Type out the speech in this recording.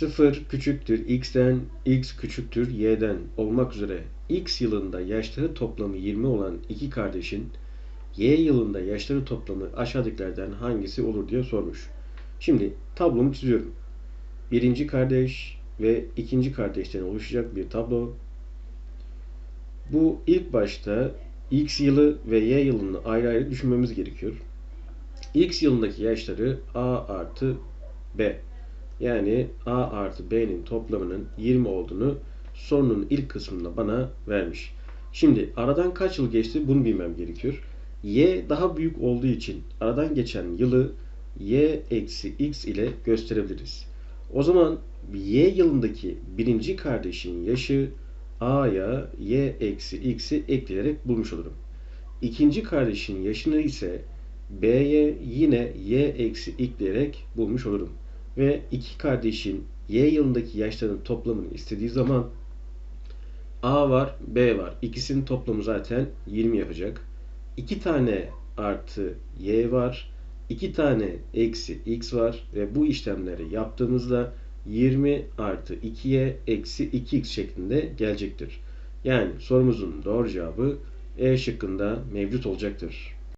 0 küçüktür x'ten, x küçüktür y'den olmak üzere x yılında yaşları toplamı 20 olan iki kardeşin y yılında yaşları toplamı aşağıdakilerden hangisi olur diye sormuş. Şimdi tablomu çiziyorum. Birinci kardeş ve ikinci kardeşten oluşacak bir tablo. Bu ilk başta x yılı ve y yılını ayrı ayrı düşünmemiz gerekiyor. x yılındaki yaşları a artı b. Yani a artı b'nin toplamının 20 olduğunu sorunun ilk kısmında bana vermiş. Şimdi aradan kaç yıl geçti bunu bilmem gerekiyor. y daha büyük olduğu için aradan geçen yılı y eksi x ile gösterebiliriz. O zaman y yılındaki birinci kardeşin yaşı a'ya y eksi x'i ekleyerek bulmuş olurum. İkinci kardeşin yaşını ise b'ye yine y eksi ekleyerek bulmuş olurum. Ve iki kardeşin y yılındaki yaşlarının toplamını istediği zaman a var, b var. İkisinin toplamı zaten 20 yapacak. 2 tane artı y var. 2 tane eksi x var ve bu işlemleri yaptığımızda 20 artı 2'ye eksi 2x şeklinde gelecektir. Yani sorumuzun doğru cevabı E şıkkında mevcut olacaktır.